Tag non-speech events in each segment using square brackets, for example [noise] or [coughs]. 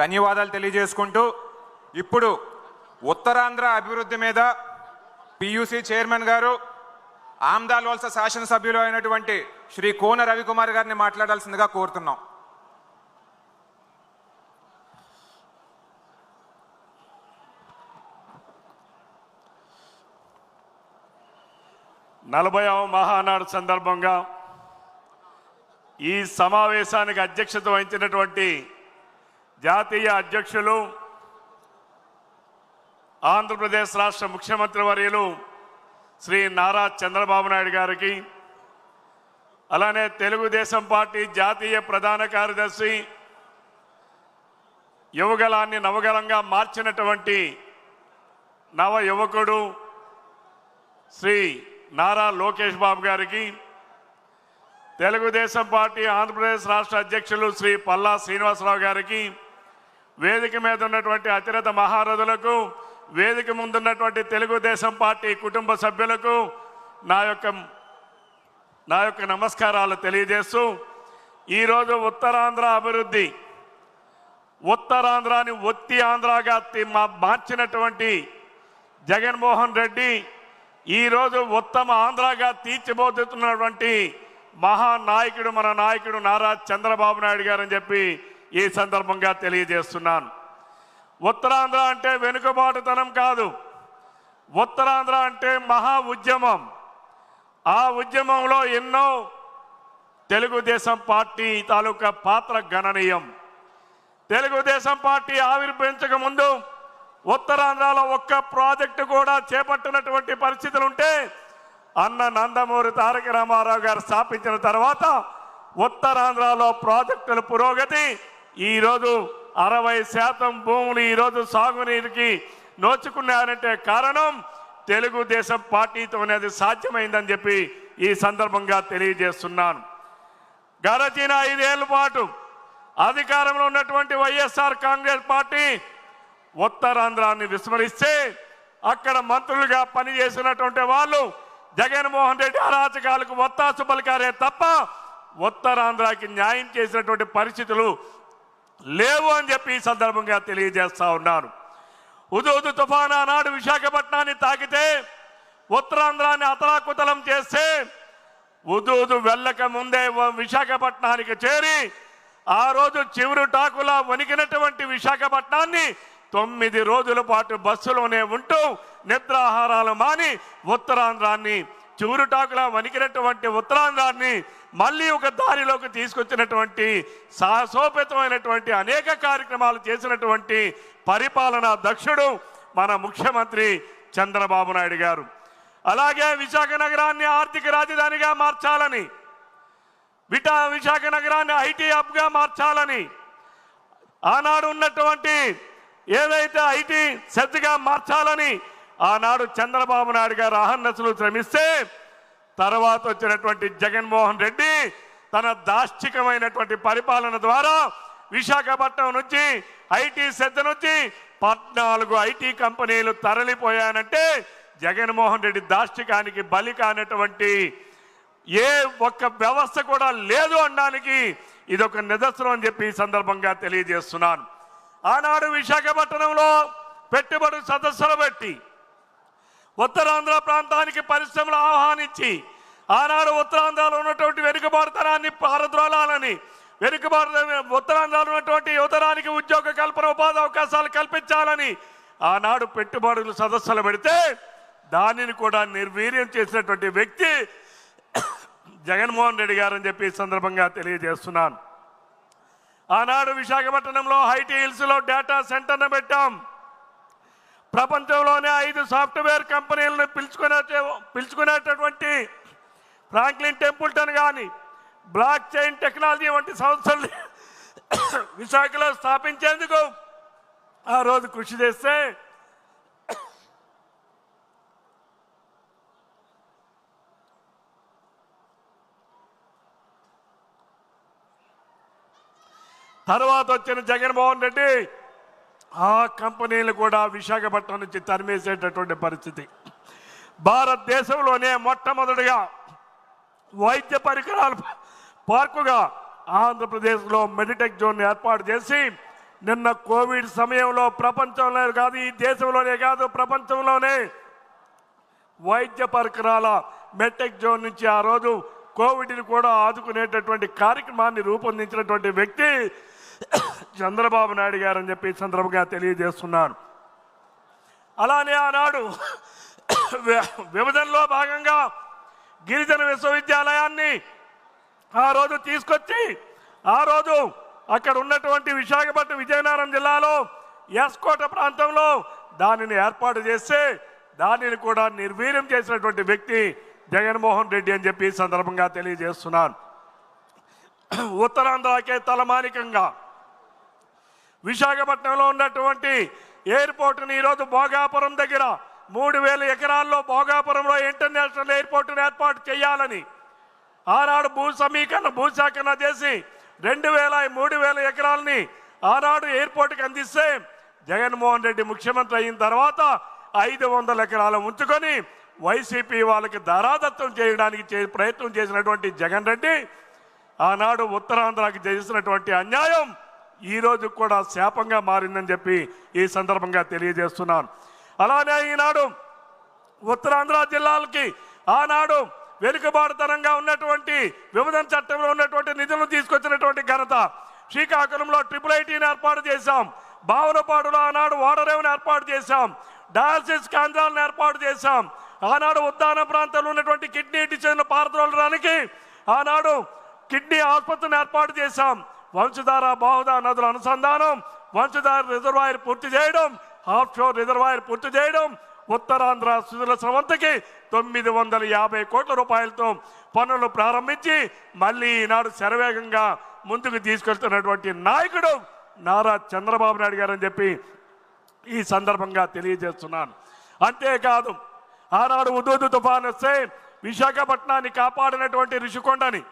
ధన్యవాదాలు తెలియజేసుకుంటూ ఇప్పుడు ఉత్తరాంధ్ర అభివృద్ధి మీద పియూసీ చైర్మన్ గారు ఆమ్దాల్ వలస శాసనసభ్యులు అయినటువంటి శ్రీ కోన రవికుమార్ గారిని మాట్లాడాల్సిందిగా కోరుతున్నాం. నలభైవ మహానాడు సందర్భంగా ఈ సమావేశానికి అధ్యక్షత వహించినటువంటి జాతీయ అధ్యక్షులు ఆంధ్రప్రదేశ్ రాష్ట్ర ముఖ్యమంత్రి వర్యులు శ్రీ నారా చంద్రబాబు నాయుడు గారికి అలానే తెలుగుదేశం పార్టీ జాతీయ ప్రధాన కార్యదర్శి యువగలాన్ని నవగలంగా మార్చినటువంటి నవ యువకుడు శ్రీ నారా లోకేష్ బాబు గారికి తెలుగుదేశం పార్టీ ఆంధ్రప్రదేశ్ రాష్ట్ర అధ్యక్షులు శ్రీ పల్లా శ్రీనివాసరావు గారికి వేదిక మీద ఉన్నటువంటి అతిరథ మహారథులకు వేదిక ముందున్నటువంటి తెలుగుదేశం పార్టీ కుటుంబ సభ్యులకు నా యొక్క నా యొక్క నమస్కారాలు తెలియజేస్తూ ఈరోజు ఉత్తరాంధ్ర అభివృద్ధి ఉత్తరాంధ్రాని ఒత్తి ఆంధ్రాగా మా- మార్చినటువంటి జగన్మోహన్ రెడ్డి ఈరోజు ఉత్తమ ఆంధ్రాగా తీర్చిబోతున్నటువంటి మహానాయకుడు మన నాయకుడు నారా చంద్రబాబు నాయుడు గారు అని చెప్పి ఈ సందర్భంగా తెలియజేస్తున్నాను. ఉత్తరాంధ్ర అంటే వెనుకబాటుతనం కాదు. ఉత్తరాంధ్ర అంటే మహా ఉద్యమం. ఆ ఉద్యమంలో ఎన్నో తెలుగుదేశం పార్టీ తాలూకా పాత్ర గణనీయం. తెలుగుదేశం పార్టీ ఆవిర్భవించక ముందు ఉత్తరాంధ్రలో ఒక్క ప్రాజెక్టు కూడా చేపట్టినటువంటి పరిస్థితులు ఉంటే అన్న నందమూరి తారక రామారావు గారు స్థాపించిన తర్వాత ఉత్తరాంధ్రలో ప్రాజెక్టుల పురోగతి ఈరోజు అరవై శాతం భూములు ఈరోజు సాగునీరుకి నోచుకున్నారంటే కారణం తెలుగుదేశం పార్టీతోనే అది సాధ్యమైందని చెప్పి ఈ సందర్భంగా తెలియజేస్తున్నాను. గడచిన ఐదేళ్ళ పాటు అధికారంలో ఉన్నటువంటి వైఎస్ఆర్ కాంగ్రెస్ పార్టీ ఉత్తరాంధ్రాన్ని విస్మరిస్తే అక్కడ మంత్రులుగా పనిచేసినటువంటి వాళ్ళు జగన్మోహన్ రెడ్డి అరాచకాలకు ఒత్తాసు పలికారే తప్ప ఉత్తరాంధ్రాకి న్యాయం చేసినటువంటి పరిస్థితులు లేవు అని చెప్పి ఈ సందర్భంగా తెలియజేస్తా ఉన్నాను. ఉదూదు తుఫాను ఆనాడు విశాఖపట్నాన్ని తాకితే ఉత్తరాంధ్రాన్ని అతలాకుతలం చేస్తే ఉదూదు వెళ్ళక ముందే విశాఖపట్నానికి చేరి ఆ రోజు చివరి టాకులా వణికినటువంటి విశాఖపట్నాన్ని తొమ్మిది రోజుల పాటు బస్సులోనే ఉంటూ నిద్రాహారాలు మాని ఉత్తరాంధ్రాన్ని చివురుటాకులా వణికినటువంటి ఉత్తరాంధ్రాన్ని మళ్ళీ ఒక దారిలోకి తీసుకొచ్చినటువంటి సాహసోపేతమైనటువంటి అనేక కార్యక్రమాలు చేసినటువంటి పరిపాలనా దక్షుడు మన ముఖ్యమంత్రి చంద్రబాబు నాయుడు గారు. అలాగే విశాఖ నగరాన్ని ఆర్థిక రాజధానిగా మార్చాలని విటా విశాఖ నగరాన్ని ఐటీ హబ్గా మార్చాలని ఆనాడు ఉన్నటువంటి ఏదైతే ఐటీ శ్రద్ధగా మార్చాలని ఆనాడు చంద్రబాబు నాయుడు గారు అహర్నసులు శ్రమిస్తే తర్వాత వచ్చినటువంటి జగన్మోహన్ రెడ్డి తన దాష్టికమైనటువంటి పరిపాలన ద్వారా విశాఖపట్నం నుంచి ఐటీ శ్రద్ధ నుంచి పద్నాలుగు ఐటీ కంపెనీలు తరలిపోయానంటే జగన్మోహన్ రెడ్డి దాష్టికానికి బలి కానటువంటి ఏ ఒక్క వ్యవస్థ కూడా లేదు అనడానికి ఇది ఒక నిదర్శనం అని చెప్పి ఈ సందర్భంగా తెలియజేస్తున్నాను. ఆనాడు విశాఖపట్నంలో పెట్టుబడి సదస్సులు పెట్టి ఉత్తరాంధ్ర ప్రాంతానికి పరిశ్రమలు ఆహ్వానించి ఆనాడు ఉత్తరాంధ్రలో ఉన్నటువంటి వెనుకబారుతనాన్ని పారద్రోలాలని వెనుకబాటు ఉత్తరాంధ్రలో ఉన్నటువంటి యువతరానికి ఉద్యోగ కల్పన ఉపాధి అవకాశాలు కల్పించాలని ఆనాడు పెట్టుబడులు సదస్సులు పెడితే దానిని కూడా నిర్వీర్యం చేసినటువంటి వ్యక్తి జగన్మోహన్ రెడ్డి గారు అని చెప్పి ఈ సందర్భంగా తెలియజేస్తున్నాను. ఆనాడు విశాఖపట్నంలో హైటీ హిల్స్లో డేటా సెంటర్ను పెట్టాం. ప్రపంచంలోనే ఐదు సాఫ్ట్వేర్ కంపెనీలను పిలుచుకునే పిలుచుకునేటటువంటి ఫ్రాంక్లిన్ టెంపుల్టన్ కానీ బ్లాక్ చైన్ టెక్నాలజీ వంటి సంస్థలు [coughs] విశాఖలో స్థాపించేందుకు ఆ రోజు కృషి చేస్తే [coughs] తర్వాత వచ్చిన జగన్మోహన్ రెడ్డి ఆ కంపెనీలు కూడా విశాఖపట్నం నుంచి తరిమేసేటటువంటి పరిస్థితి. భారతదేశంలోనే మొట్టమొదటిగా వైద్య పరికరాల పార్కుగా ఆంధ్రప్రదేశ్లో మెడిటెక్ జోన్ ఏర్పాటు చేసి నిన్న కోవిడ్ సమయంలో ప్రపంచంలో కాదు ఈ దేశంలోనే కాదు ప్రపంచంలోనే వైద్య పరికరాల మెటెక్ జోన్ నుంచి ఆ రోజు కోవిడ్ని కూడా ఆదుకునేటటువంటి కార్యక్రమాన్ని రూపొందించినటువంటి వ్యక్తి చంద్రబాబు నాయుడు గారు అని చెప్పి సందర్భంగా తెలియజేస్తున్నాను. అలానే ఆనాడు విభజనలో భాగంగా గిరిజన విశ్వవిద్యాలయాన్ని ఆ రోజు తీసుకొచ్చి ఆ రోజు అక్కడ ఉన్నటువంటి విశాఖపట్నం విజయనగరం జిల్లాలో ఎస్కోట ప్రాంతంలో దానిని ఏర్పాటు చేస్తే దానిని కూడా నిర్వీర్యం చేసినటువంటి వ్యక్తి జగన్మోహన్ రెడ్డి అని చెప్పి సందర్భంగా తెలియజేస్తున్నాను. ఉత్తరాంధ్రకే తలమానికంగా విశాఖపట్నంలో ఉన్నటువంటి ఎయిర్పోర్ట్ని ఈరోజు భోగాపురం దగ్గర మూడు వేల ఎకరాల్లో భోగాపురంలో ఇంటర్నేషనల్ ఎయిర్పోర్ట్ను ఏర్పాటు చేయాలని ఆనాడు భూ సమీకరణ భూసేకరణ చేసి రెండు వేల మూడు వేల ఎకరాలని ఆనాడు ఎయిర్పోర్ట్కి అందిస్తే జగన్మోహన్ రెడ్డి ముఖ్యమంత్రి అయిన తర్వాత ఐదు వందల ఎకరాలు ఉంచుకొని వైసీపీ వాళ్ళకి ధారాదత్తం చేయడానికి చే- ప్రయత్నం చేసినటువంటి జగన్ రెడ్డి ఆనాడు ఉత్తరాంధ్రకి చేసినటువంటి అన్యాయం ఈ రోజు కూడా శాపంగా మారిందని చెప్పి ఈ సందర్భంగా తెలియజేస్తున్నాను. అలానే ఈనాడు ఉత్తరాంధ్ర జిల్లాలకి ఆనాడు వెనుకబాటుతనంగా ఉన్నటువంటి విభజన చట్టంలో ఉన్నటువంటి నిధులను తీసుకొచ్చినటువంటి ఘనత శ్రీకాకుళంలో ట్రిపుల్ ఐటీని ఏర్పాటు చేశాం. భావనపాడులో ఆనాడు ఓడరేవుని ఏర్పాటు చేశాం. డయాలసిస్ కేంద్రాలను ఏర్పాటు చేశాం. ఆనాడు ఉద్దాన ప్రాంతంలో ఉన్నటువంటి కిడ్నీ డిసీజ్ను పారద్రోలడానికి ఆనాడు కిడ్నీ ఆసుపత్రిని ఏర్పాటు చేశాం. వంశధార బాహుదా నదుల అనుసంధానం. వంశధార రిజర్వాయర్ పూర్తి చేయడం ఆఫ్ షోర్ రిజర్వాయర్ పూర్తి చేయడం ఉత్తరాంధ్ర సుజల స్రవంతికి తొమ్మిది వందల యాభై కోట్ల రూపాయలతో పనులు ప్రారంభించి మళ్ళీ ఈనాడు శరవేగంగా ముందుకు తీసుకెళ్తున్నటువంటి నాయకుడు నారా చంద్రబాబు నాయుడు గారని చెప్పి ఈ సందర్భంగా తెలియజేస్తున్నాను. అంతేకాదు ఆనాడు ఉదూదు తుఫాన్ వస్తే విశాఖపట్నాన్ని కాపాడినటువంటి రిషికొండని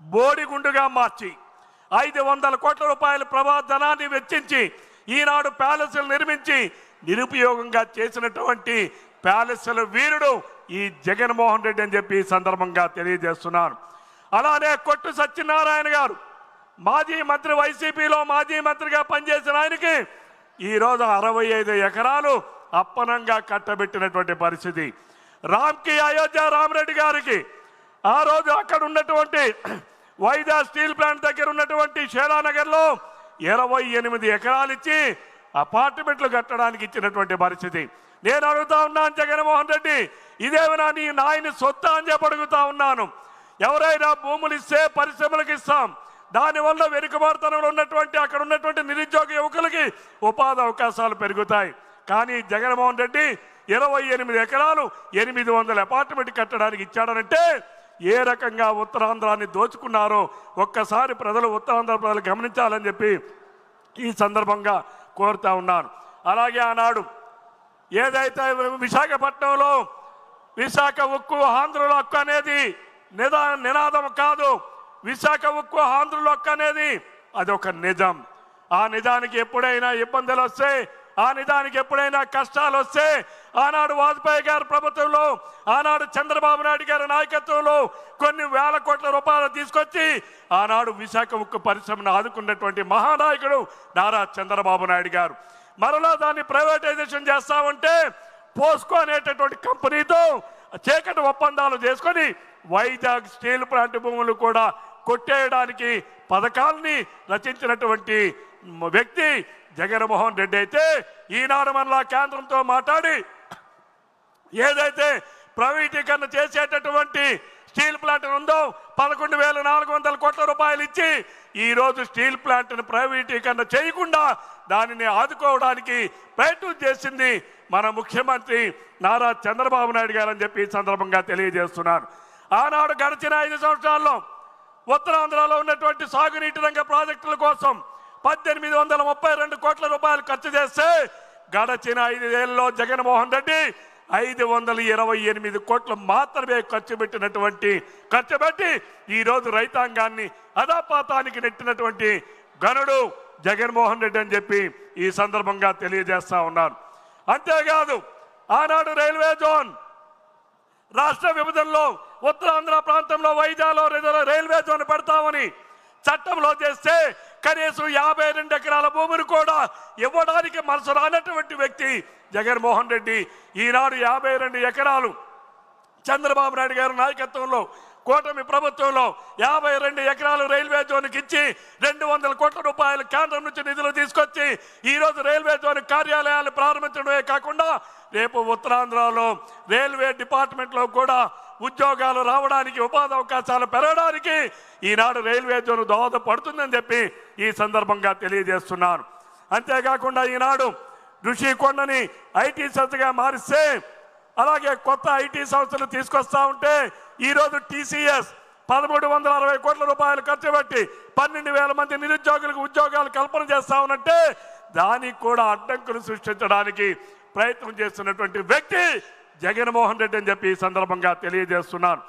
బోడిగుండుగా మార్చి ఐదు వందల కోట్ల రూపాయల ప్రభా ధనాన్ని వెచ్చించి ఈనాడు ప్యాలెస్లు నిర్మించి నిరుపయోగంగా చేసినటువంటి ప్యాలెస్ల వీరుడు ఈ జగన్మోహన్ రెడ్డి అని చెప్పి సందర్భంగా తెలియజేస్తున్నాను. అలానే కొట్టు సత్యనారాయణ గారు మాజీ మంత్రి వైసీపీలో మాజీ మంత్రిగా పనిచేసిన ఆయనకి ఈరోజు అరవై ఐదు ఎకరాలు అప్పనంగా కట్టబెట్టినటువంటి పరిస్థితి. రామ్కి అయోధ్య రామరెడ్డి గారికి ఆ రోజు అక్కడ ఉన్నటువంటి వైజా స్టీల్ ప్లాంట్ దగ్గర ఉన్నటువంటి షేలానగర్లో ఇరవై ఎనిమిది ఎకరాలు ఇచ్చి అపార్ట్మెంట్లు కట్టడానికి ఇచ్చినటువంటి పరిస్థితి. నేను అడుగుతా ఉన్నాను జగన్మోహన్ రెడ్డి ఇదేమైనా నీ నాయని సొత్త అని చెప్పి అడుగుతా ఉన్నాను. ఎవరైనా భూములు ఇస్తే పరిశ్రమలకు ఇస్తాం. దానివల్ల వెనుకబాటుతనంలో ఉన్నటువంటి అక్కడ ఉన్నటువంటి నిరుద్యోగ యువకులకి ఉపాధి అవకాశాలు పెరుగుతాయి. కానీ జగన్మోహన్ రెడ్డి ఇరవై ఎనిమిది ఎకరాలు ఎనిమిది వందల అపార్ట్మెంట్ కట్టడానికి ఇచ్చాడనంటే ఏ రకంగా ఉత్తరాంధ్రాన్ని దోచుకున్నారో ఒక్కసారి ప్రజలు ఉత్తరాంధ్ర ప్రజలు గమనించాలని చెప్పి ఈ సందర్భంగా కోరుతా ఉన్నాను. అలాగే ఆనాడు ఏదైతే విశాఖపట్నంలో విశాఖ ఉక్కు ఆంధ్రుల హక్కు అనేది నిదా నినాదం కాదు విశాఖ ఉక్కు ఆంధ్రుల హక్కు అనేది అదొక నిజం. ఆ నిజానికి ఎప్పుడైనా ఇబ్బందులు వస్తే ఆ నిజానికి ఎప్పుడైనా కష్టాలు వస్తే ఆనాడు వాజ్పేయి గారి ప్రభుత్వంలో ఆనాడు చంద్రబాబు నాయుడు గారి నాయకత్వంలో కొన్ని వేల కోట్ల రూపాయలు తీసుకొచ్చి ఆనాడు విశాఖ ఉక్కు పరిశ్రమను ఆదుకున్నటువంటి మహానాయకుడు నారా చంద్రబాబు నాయుడు గారు. మరలా దాన్ని ప్రైవేటైజేషన్ చేస్తామంటే పోస్కో అనేటటువంటి కంపెనీతో చీకటి ఒప్పందాలు చేసుకొని వైజాగ్ స్టీల్ ప్లాంట్ భూములు కూడా కొట్టేయడానికి పథకాల్ని రచించినటువంటి వ్యక్తి జగన్మోహన్ రెడ్డి అయితే ఈనాడు మనలా కేంద్రంతో మాట్లాడి ఏదైతే ప్రైవేటీకరణ చేసేటటువంటి స్టీల్ ప్లాంట్ ఉందో పదకొండు వేల నాలుగు వందల కోట్ల రూపాయలు ఇచ్చి ఈరోజు స్టీల్ ప్లాంట్ను ప్రైవేటీకరణ చేయకుండా దానిని ఆదుకోవడానికి ప్రయత్నం చేసింది మన ముఖ్యమంత్రి నారా చంద్రబాబు నాయుడు గారు అని చెప్పి ఈ సందర్భంగా తెలియజేస్తున్నారు. ఆనాడు గడిచిన ఐదు సంవత్సరాల్లో ఉత్తరాంధ్రలో ఉన్నటువంటి సాగునీటి రంగ ప్రాజెక్టుల కోసం పద్దెనిమిది వందల ముప్పై రెండు కోట్ల రూపాయలు ఖర్చు చేస్తే గడచిన ఐదేళ్ళలో జగన్మోహన్ రెడ్డి ఐదు వందల ఇరవై ఎనిమిది కోట్లు మాత్రమే ఖర్చు పెట్టినటువంటి ఖర్చు పెట్టి ఈరోజు రైతాంగాన్ని అదాపాతానికి నెట్టినటువంటి గనుడు జగన్మోహన్ రెడ్డి అని చెప్పి ఈ సందర్భంగా తెలియజేస్తా ఉన్నాను. అంతేకాదు ఆనాడు రైల్వే జోన్ రాష్ట్ర విభజనలో ఉత్తరాంధ్ర ప్రాంతంలో వైజాగ్లో రైల్వే జోన్ పెడతామని చట్టంలో చేస్తే కనీసం యాభై రెండు ఎకరాల భూమిని కూడా ఇవ్వడానికి మనసు రానటువంటి వ్యక్తి జగన్మోహన్ రెడ్డి. ఈనాడు యాభై రెండు ఎకరాలు చంద్రబాబు నాయుడు గారి నాయకత్వంలో కూటమి ప్రభుత్వంలో యాభై రెండు ఎకరాలు రైల్వే జోన్కి ఇచ్చి రెండు వందల కోట్ల రూపాయలు కేంద్రం నుంచి నిధులు తీసుకొచ్చి ఈరోజు రైల్వే జోన్ కార్యాలయాలు ప్రారంభించడమే కాకుండా రేపు ఉత్తరాంధ్రలో రైల్వే డిపార్ట్మెంట్లో కూడా ఉద్యోగాలు రావడానికి ఉపాధి అవకాశాలు పెరగడానికి ఈనాడు రైల్వే జోన్ దోహదపడుతుందని చెప్పి ఈ సందర్భంగా తెలియజేస్తున్నాను. అంతేకాకుండా ఈనాడు ఋషికొండని ఐటీ సంస్థగా మారిస్తే అలాగే కొత్త ఐటీ సంస్థలు తీసుకొస్తా ఉంటే ఈరోజు టీసీఎస్ పదమూడు వందల అరవై కోట్ల రూపాయలు ఖర్చు పెట్టి పన్నెండు వేల మంది నిరుద్యోగులకు ఉద్యోగాలు కల్పన చేస్తా ఉన్నట్టే దానికి కూడా అడ్డంకులు సృష్టించడానికి ప్రయత్నం చేస్తున్నటువంటి వ్యక్తి జగన్మోహన్ రెడ్డి అని చెప్పి ఈ సందర్భంగా తెలియజేస్తున్నాను.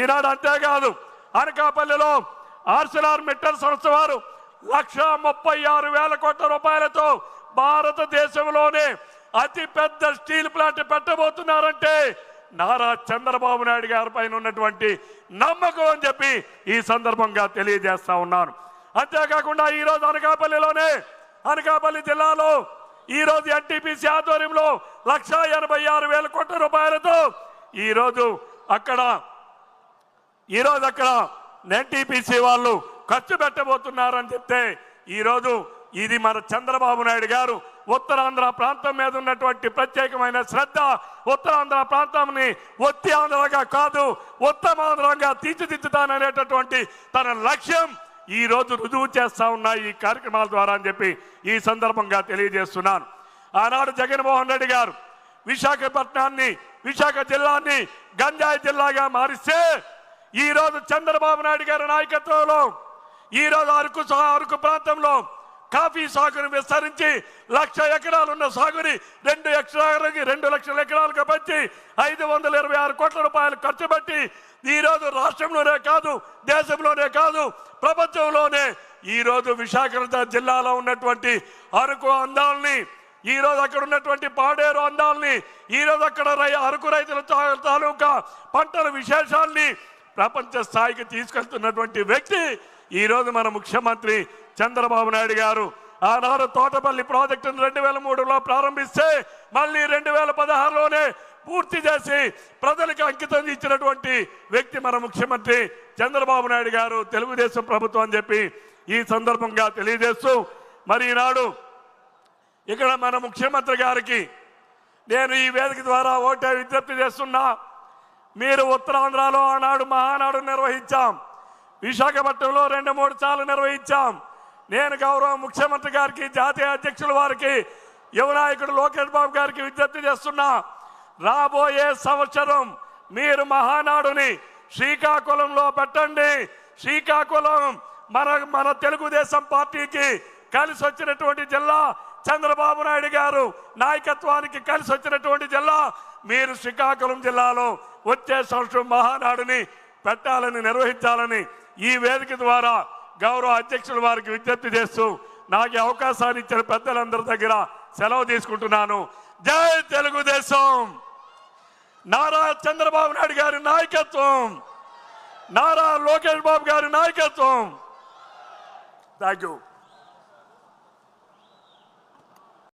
ఈనాడు అంతేకాదు అనకాపల్లిలో ఆర్సిలార్ మిట్టల్ సంస్థ వారు లక్ష ముప్పై ఆరు వేల కోట్ల రూపాయలతో భారతదేశంలోనే అతి పెద్ద స్టీల్ ప్లాంట్ పెట్టబోతున్నారంటే నారా చంద్రబాబు నాయుడు గారి పైన ఉన్నటువంటి నమ్మకం అని చెప్పి ఈ సందర్భంగా తెలియజేస్తా ఉన్నాను. అంతేకాకుండా ఈ రోజు అనకాపల్లిలోనే అనకాపల్లి జిల్లాలో ఈ రోజు ఎన్టీపీసీ ఆధ్వర్యంలో లక్ష ఎనభై ఆరు వేల కోట్ల రూపాయలతో ఈ రోజు అక్కడ ఈరోజు అక్కడ ఎన్టీపీసీ వాళ్ళు ఖర్చు పెట్టబోతున్నారని చెప్తే ఈరోజు ఇది మన చంద్రబాబు నాయుడు గారు ఉత్తరాంధ్ర ప్రాంతం మీద ఉన్నటువంటి ప్రత్యేకమైన శ్రద్ధ ఉత్తరాంధ్ర ప్రాంతంని ఒత్తి ఆంధ్రగా కాదు ఉత్తమాంధ్రంగా తీర్చిదిద్దుతాననేటటువంటి తన లక్ష్యం ఈ రోజు రుజువు చేస్తా ఉన్నాయి ఈ కార్యక్రమాల ద్వారా అని చెప్పి ఈ సందర్భంగా తెలియజేస్తున్నాను. ఆనాడు జగన్మోహన్ రెడ్డి గారు విశాఖపట్నాన్ని విశాఖ జిల్లాని గంజాయి జిల్లాగా మారిస్తే ఈ రోజు చంద్రబాబు నాయుడు గారి నాయకత్వంలో ఈ రోజు అరకు సహా అరకు ప్రాంతంలో కాఫీ సాగును విస్తరించి లక్ష ఎకరాలున్న సాగుని రెండు ఎకరాలకి రెండు లక్షల ఎకరాలుగా పెంచి ఐదు వందల ఇరవై ఆరు కోట్ల రూపాయలు ఖర్చు పెట్టి ఈ రోజు రాష్ట్రంలోనే కాదు దేశంలోనే కాదు ప్రపంచంలోనే ఈ రోజు విశాఖ జిల్లాలో ఉన్నటువంటి అరకు అందాలని ఈ రోజు అక్కడ ఉన్నటువంటి పాడేరు అందాలని ఈ రోజు అక్కడ రై అరకు రైతుల తాలూకా పంటల విశేషాల్ని ప్రపంచ స్థాయికి తీసుకెళ్తున్నటువంటి వ్యక్తి ఈ రోజు మన ముఖ్యమంత్రి చంద్రబాబు నాయుడు గారు ఆనాడు తోటపల్లి ప్రాజెక్టును రెండు వేల మూడులో ప్రారంభిస్తే మళ్ళీ రెండు వేల పదహారులోనే పూర్తి చేసి ప్రజలకు అంకితం ఇచ్చినటువంటి వ్యక్తి మన ముఖ్యమంత్రి చంద్రబాబు నాయుడు గారు తెలుగుదేశం ప్రభుత్వం అని చెప్పి ఈ సందర్భంగా తెలియజేస్తూ మరి ఈనాడు ఇక్కడ మన ముఖ్యమంత్రి గారికి నేను ఈ వేదిక ద్వారా ఓటే విజ్ఞప్తి చేస్తున్నా మీరు ఉత్తరాంధ్రలో ఆనాడు మహానాడు నిర్వహించాం విశాఖపట్నంలో రెండు మూడు సార్లు నిర్వహించాం నేను గౌరవ ముఖ్యమంత్రి గారికి జాతీయ అధ్యక్షుల వారికి యువనాయకుడు లోకేష్ బాబు గారికి విజ్ఞప్తి చేస్తున్నా రాబోయే సంవత్సరం మీరు మహానాడుని శ్రీకాకుళంలో పెట్టండి. శ్రీకాకుళం మన మన తెలుగుదేశం పార్టీకి కలిసి వచ్చినటువంటి జిల్లా చంద్రబాబు నాయుడు గారు నాయకత్వానికి కలిసి వచ్చినటువంటి జిల్లా మీరు శ్రీకాకుళం జిల్లాలో వచ్చే సంవత్సరం మహానాడుని పెట్టాలని నిర్వహించాలని ఈ వేదిక ద్వారా గౌరవ అధ్యక్షుల వారికి విజ్ఞప్తి చేస్తూ నాకు అవకాశాన్ని ఇచ్చిన పెద్దలందరి దగ్గర సెలవు తీసుకుంటున్నాను. జై తెలుగుదేశం! నారా చంద్రబాబు నాయుడు గారి నాయకత్వం! నారా లోకేష్ బాబు గారి నాయకత్వం! Thank you